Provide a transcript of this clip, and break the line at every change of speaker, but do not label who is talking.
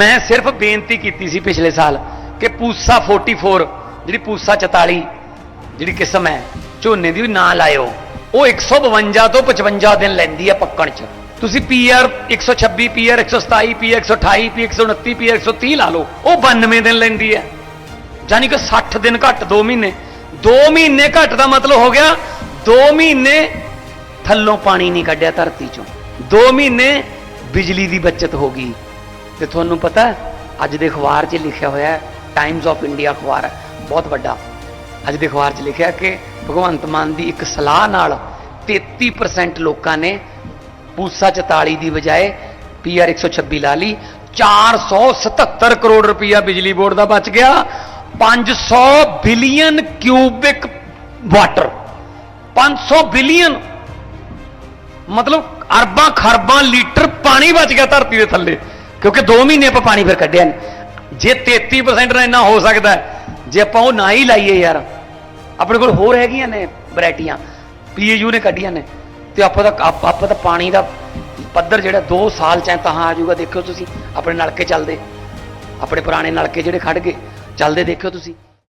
ਮੈਂ ਸਿਰਫ ਬੇਨਤੀ ਕੀਤੀ ਸੀ ਪਿਛਲੇ ਸਾਲ ਕਿ ਪੂਸਾ 44 ਜਿਹੜੀ ਪੂਸਾ 44 ਜਿਹੜੀ ਕਿਸਮ ਹੈ, ਝੋਨੇ ਦੀ ਨਾ ਲਾਇਓ। ਉਹ 152 ਤੋਂ 55 ਦਿਨ ਲੈਂਦੀ ਹੈ ਪੱਕਣ ਚ। ਤੁਸੀਂ PR 126 PR 127 PR 128 P 129 PR 130 ਲਾ ਲਓ। ਉਹ 92 ਦਿਨ ਲੈਂਦੀ ਹੈ ਯਾਨੀ ਕਿ 60 ਦਿਨ ਘੱਟ 2 ਮਹੀਨੇ। 2 ਮਹੀਨੇ ਘੱਟ ਦਾ ਮਤਲਬ ਹੋ ਗਿਆ 2 ਮਹੀਨੇ ਥੱਲੋਂ ਪਾਣੀ ਨਹੀਂ ਕੱਢਿਆ ਧਰਤੀ ਚੋਂ। 2 ਮਹੀਨੇ ਬਿਜਲੀ ਦੀ ਬਚਤ ਹੋ ਗਈ। ਤੇ ਤੁਹਾਨੂੰ ਪਤਾ ਅੱਜ ਦੇ ਅਖਬਾਰ 'ਚ ਲਿਖਿਆ ਹੋਇਆ ਹੈ ਟਾਈਮਜ਼ ਆਫ ਇੰਡੀਆ ਅਖਬਾਰ ਹੈ, ਬਹੁਤ ਵੱਡਾ। ਅੱਜ ਦੇ ਅਖਬਾਰ 'ਚ ਲਿਖਿਆ ਕਿ ਭਗਵੰਤ ਮਾਨ ਦੀ ਇੱਕ ਸਲਾਹ ਨਾਲ 33% ਲੋਕਾਂ ਨੇ ਪੂਸਾ 44 ਦੀ ਬਜਾਏ ਪੀਆਰ 126 ਲਾ ਲਈ। 477 ਕਰੋੜ ਰੁਪਇਆ ਬਿਜਲੀ ਬੋਰਡ ਦਾ ਬਚ ਗਿਆ। 500 ਬਿਲੀਅਨ ਕਿਊਬਿਕ ਵਾਟਰ। 500 ਬਿਲੀਅਨ। ਮਤਲਬ ਅਰਬਾਂ ਖਰਬਾਂ ਲੀਟਰ ਪਾਣੀ ਬਚ ਗਿਆ ਧਰਤੀ ਦੇ ਥੱਲੇ। ਕਿਉਂਕਿ 2 ਮਹੀਨੇ ਆਪਾਂ ਪਾਣੀ ਫਿਰ ਕੱਢਿਆ ਨਹੀਂ ਜੇ 33% ਨਾਲ ਇੰਨਾ ਹੋ ਸਕਦਾ ਜੇ ਆਪਾਂ ਉਹ ਨਾ ਹੀ ਲਾਈਏ ਯਾਰ, ਆਪਣੇ ਕੋਲ ਹੋਰ ਹੈਗੀਆਂ ਨੇ ਵੈਰਾਈਟੀਆਂ, ਪੀਏਯੂ ਨੇ ਕੱਢੀਆਂ ਨੇ, ਤੇ ਆਪਾਂ ਤਾਂ ਆਪਾਂ ਤਾਂ ਪਾਣੀ ਦਾ ਪੱਧਰ ਜਿਹੜਾ 2 ਸਾਲ ਚ ਤਾਂ ਆ ਜਾਊਗਾ, ਦੇਖਿਓ ਤੁਸੀਂ, ਆਪਣੇ ਨਲਕੇ ਚੱਲਦੇ, ਆਪਣੇ ਪੁਰਾਣੇ ਨਲਕੇ ਜਿਹੜੇ ਖੜ ਗਏ, ਚੱਲਦੇ ਦੇਖਿਓ ਤੁਸੀਂ।